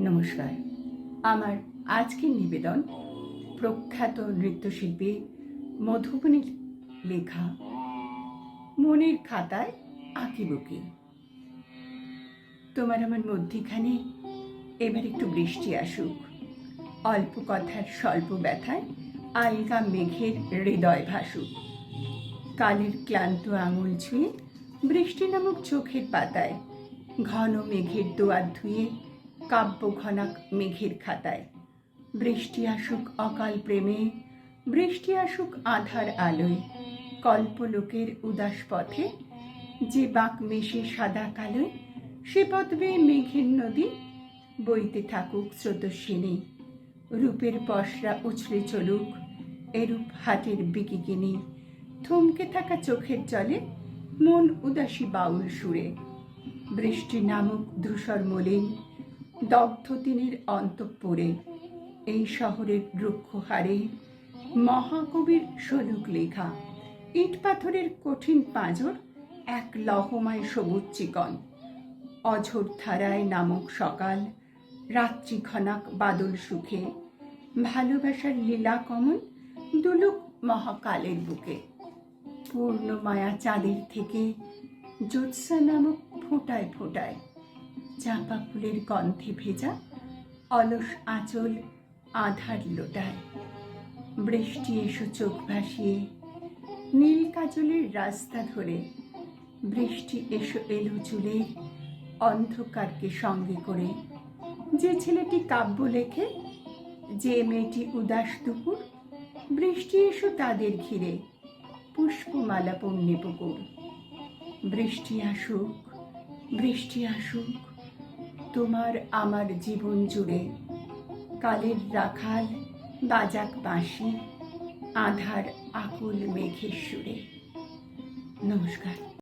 নমস্কার। আমার আজকের নিবেদন প্রখ্যাত নৃত্যশিল্পী মধুবনীর লেখা মনের খাতায় আঁকিবুকি। তোমার আমার মধ্যিখানে এবার একটু বৃষ্টি আসুক। অল্প কথার স্বল্প ব্যথায় আলগা মেঘের হৃদয় ভাসুক। কালের ক্লান্ত আঙুল ছুঁয়ে বৃষ্টি নামক চোখের পাতায় ঘন মেঘের দোয়ার ধুয়ে কাব্য ঘনাক মেঘের খাতায়। বৃষ্টি আসুক অকাল প্রেমে, বৃষ্টি আসুক আধার আলোয়। কল্পলোকের উদাস পথে যে বাঁক মেশে সাদা কালোয়, সে পথ বেয়ে মেঘের নদী। বইতে থাকুক স্রোতস্বিনী রূপের পশরা উছলে চলুক, এরূপ হাটের বিকিকিনি থমকে থাকা চোখের জলে মন উদাসী বাউল সুরে। বৃষ্টি নামক ধূসর মলিন দগ্ধ তিনের অন্তঃপুরে, এই শহরের রুক্ষ হারে মহাকবির সলুক লেখা, ইট পাথরের কঠিন পাঁজর, এক লহমায় সবুজ চিকন। অঝোর ধারায় নামক সকাল, রাত্রি খনাক বাদল সুখে, ভালোবাসার লীলা কমল দুলুক মহাকালের বুকে। পূর্ণ মায়া চাঁদের থেকে জ্যোৎস্না নামক ফোটায় ফোঁটায় চাঁপা ফুলের গন্ধে ভেজা অলস আঁচল আধার লোটায়। বৃষ্টি এসো চোখ ভাসিয়ে, নীল কাজলের রাস্তা ধরে। বৃষ্টি এসো এলো চুলের অন্ধকারকে সঙ্গে করে। যে ছেলেটি কাব্য লেখে, যে মেয়েটি উদাস দুপুর, বৃষ্টি এসো তাদের ঘিরে, পুষ্পমালা পণ্যে পুকুর। বৃষ্টি আসুক বৃষ্টি আসুক তোমার আমার জীবন জুড়ে। কালের রাখাল বাজাক বাঁশি আধার আকুল মেঘের সুরে। নমস্কার।